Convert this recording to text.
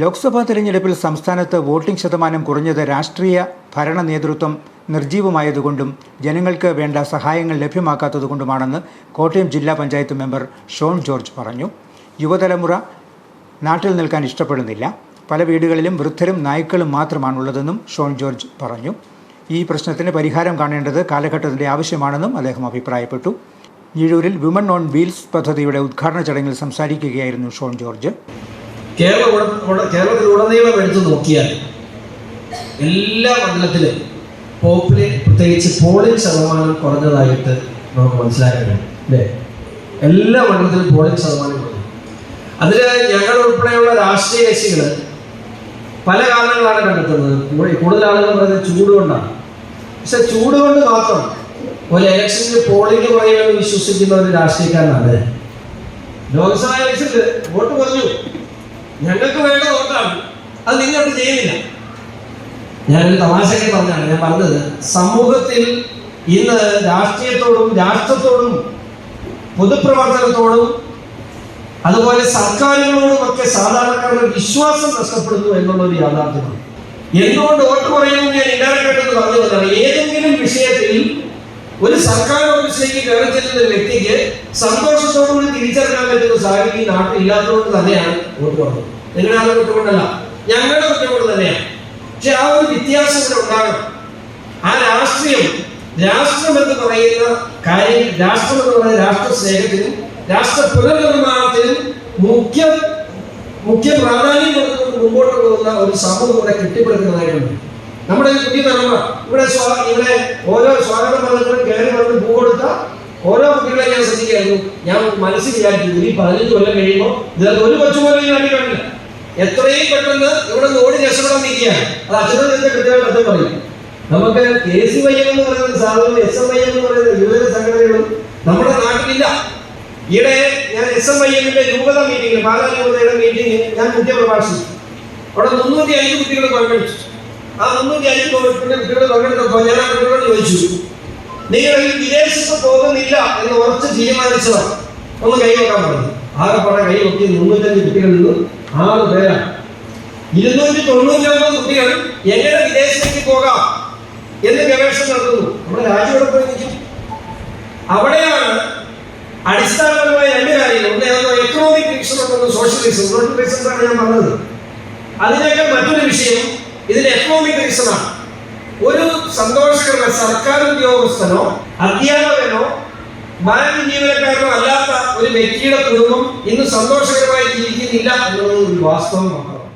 ലോക്സഭാ തെരഞ്ഞെടുപ്പിൽ സംസ്ഥാനത്ത് വോട്ടിംഗ് ശതമാനം കുറഞ്ഞത് രാഷ്ട്രീയ ഭരണ നേതൃത്വം നിർജീവമായതുകൊണ്ടും ജനങ്ങൾക്ക് വേണ്ട സഹായങ്ങൾ ലഭ്യമാക്കാത്തതുകൊണ്ടുമാണെന്ന് കോട്ടയം ജില്ലാ പഞ്ചായത്ത് മെമ്പർ ഷോൺ ജോർജ് പറഞ്ഞു. യുവതലമുറ നാട്ടിൽ നിൽക്കാൻ ഇഷ്ടപ്പെടുന്നില്ല. പല വീടുകളിലും വൃദ്ധരും നായ്ക്കളും മാത്രമാണുള്ളതെന്നും ഷോൺ ജോർജ് പറഞ്ഞു. ഈ പ്രശ്നത്തിന് പരിഹാരം കാണേണ്ടത് കാലഘട്ടത്തിന്റെ ആവശ്യമാണെന്നും അദ്ദേഹം അഭിപ്രായപ്പെട്ടു. ഞീഴൂരിൽ വിമൺ ഓൺ വീൽസ് പദ്ധതിയുടെ ഉദ്ഘാടന ചടങ്ങിൽ സംസാരിക്കുകയായിരുന്നു ഷോൺ ജോർജ്. കേരളം ഉട- ഉട- കേരളത്തിലുടനീളം എടുത്തു നോക്കിയാൽ എല്ലാ മണ്ഡലത്തിലും പോപ്പുലേ പ്രത്യേകിച്ച് പോളിംഗ് ശതമാനം കുറഞ്ഞതായിട്ട് നമുക്ക് മനസ്സിലാക്കാൻ കഴിയും അല്ലേ? എല്ലാ മണ്ഡലത്തിലും പോളിംഗ് ശതമാനം കുറഞ്ഞു. അതിൽ ഞങ്ങൾ ഉൾപ്പെടെയുള്ള രാഷ്ട്രീയ കക്ഷികൾ പല കാരണങ്ങളാണ് കണ്ടെത്തുന്നത്. കൂടുതൽ ആളുകൾ പറയുന്നത് ചൂട് കൊണ്ടാണ്. പക്ഷെ ചൂട് കൊണ്ട് മാത്രം ഒരു ഇലക്ഷനിൽ പോളിംഗ് കുറയുമെന്ന് വിശ്വസിക്കുന്ന ഒരു രാഷ്ട്രീയക്കാരനാണ് ലോക്സഭാ ഇലക്ഷനിൽ വോട്ട് കുറഞ്ഞു. ഞങ്ങൾക്ക് വേണ്ട വോട്ടാണ് അത് നിങ്ങളോട് ചെയ്യുന്നില്ല. ഞാനൊരു തമാശയ്ക്ക് പറഞ്ഞാണ്. ഞാൻ പറഞ്ഞത് സമൂഹത്തിൽ ഇന്ന് രാഷ്ട്രീയത്തോടും രാഷ്ട്രത്തോടും പൊതുപ്രവർത്തനത്തോടും അതുപോലെ സർക്കാരുകളോടും ഒക്കെ സാധാരണക്കാരുടെ വിശ്വാസം നഷ്ടപ്പെടുന്നു എന്നുള്ളൊരു യാഥാർത്ഥ്യമാണ്. എന്തുകൊണ്ട് വോട്ട് കുറയുമെന്ന് ഞാൻ ഇൻഡയറക്റ്റ് എന്ന് പറഞ്ഞു വന്നതാണ് ഏതെങ്കിലും വിഷയത്തിൽ ഒരു സർക്കാർ ഓഫീസിലേക്ക് കയറി ചെല്ലുന്ന വ്യക്തിക്ക് സന്തോഷത്തോടുകൂടി തിരിച്ചറിയാൻ പറ്റുന്ന സാഹചര്യം ഈ നാട്ടിൽ ഇല്ലാത്തതുകൊണ്ട് തന്നെയാണ് വോട്ട് കുറഞ്ഞത് നിങ്ങളുടെ ആളുടെ കുറ്റമുണ്ടല്ല ഞങ്ങളുടെ കുറ്റമുണ്ട് തന്നെയാണ്. പക്ഷെ ആ ഒരു വ്യത്യാസം ഇവിടെ ഉണ്ടാകണം. ആ രാഷ്ട്രീയം രാഷ്ട്രം എന്ന് പറയുന്ന കാര്യം രാഷ്ട്രം എന്ന് പറയുന്ന രാഷ്ട്ര സ്നേഹത്തിനും രാഷ്ട്ര പുനർനിർമ്മാണത്തിനും മുഖ്യ മുഖ്യ പ്രാധാന്യം കൊടുത്തുകൊണ്ട് മുമ്പോട്ട് പോകുന്ന ഒരു സമൂഹം ഇവിടെ കെട്ടിപ്പടുക്കുന്നതായിട്ടുണ്ട്. നമ്മുടെ ഈ പുതിയ തലമുറ ഇവിടെ ഇവിടെ ഓരോ സ്വാഗത പദങ്ങളും കയറി വന്ന് പൂ കൊടുത്ത ഓരോ കുട്ടികളെ ഞാൻ ശ്രദ്ധിക്കായിരുന്നു ഞാൻ മനസ്സിൽ വിചാരിച്ചു ഈ പതിനഞ്ച് കൊല്ലം കഴിയുമ്പോൾ ഇതിനകത്ത് ഒരു കൊച്ചു പോലും ഈ എത്രയും പെട്ടെന്ന് ഇവിടെ നിന്ന് ഓടി രക്ഷപ്പെടാൻ നിൽക്കുകയാണ്. അത് അച്ഛനും ഇതിന്റെ കൃത്യമായിട്ട് അർത്ഥം പറയും? നമുക്ക് കെ സി വൈ എന്ന് പറയുന്ന സാധനം എസ് എം ഐ എന്ന് പറയുന്ന യുവജന സംഘടനകളും നമ്മുടെ നാട്ടിലില്ല. ഈയിടെ ഞാൻ എസ് എം ഐ എമ്മിന്റെ രൂപത മീറ്റിംഗ് പാലാ രൂപതയുടെ മീറ്റിംഗ് ഞാൻ മുഖ്യ പ്രഭാഷിച്ചു. അവിടെ മുന്നൂറ്റി അഞ്ച് കുട്ടികൾ പങ്കെടുത്തു. ആ മുന്നൂറ്റി അഞ്ച് കുട്ടികൾ പങ്കെടുത്തപ്പോ ഞാൻ ആ കുട്ടികളോട് ചോദിച്ചു നിങ്ങൾ വിദേശത്ത് പോകുന്നില്ല എന്ന് ഉറച്ച് തീരുമാനിച്ചതാണ് ഒന്ന് കൈവക്കാൻ പറഞ്ഞു. ആകെ പട കൈ നോക്കി മുന്നൂറ്റഞ്ച് കുട്ടികളിൽ നിന്ന്. ആറ് പേരാണ്. ഇരുന്നൂറ്റി തൊണ്ണൂറ്റൊമ്പത് കുട്ടികൾ എങ്ങനെ വിദേശത്തേക്ക് പോകാം എന്ന് ഗവേഷണം നടത്തുന്നു. നമ്മുടെ രാജ്യം ഇവിടെ പോയി അവിടെയാണ് അടിസ്ഥാനപരമായ രണ്ട് കാര്യങ്ങൾ. ഒന്ന് എക്കണോമിക് റീസൺ ഉണ്ടെന്ന് സോഷ്യൽ റീസൺസ് ഞാൻ പറഞ്ഞത്. അതിനേക്കാൾ മറ്റൊരു വിഷയം ഇതിന് എക്കണോമിക് റീസൺ ആണ്. ഒരു സന്തോഷകരമായ സർക്കാർ ഉദ്യോഗസ്ഥനോ അധ്യാപകനോ ബാങ്ക് ജീവനക്കാരനോ അല്ലാത്ത ഒരു വ്യക്തിയുടെ കുടുംബം ഇന്ന് സന്തോഷകരമായി ജീവിക്കുന്നില്ല എന്നുള്ളത് ഒരു വാസ്തവം മാത്രമാണ്.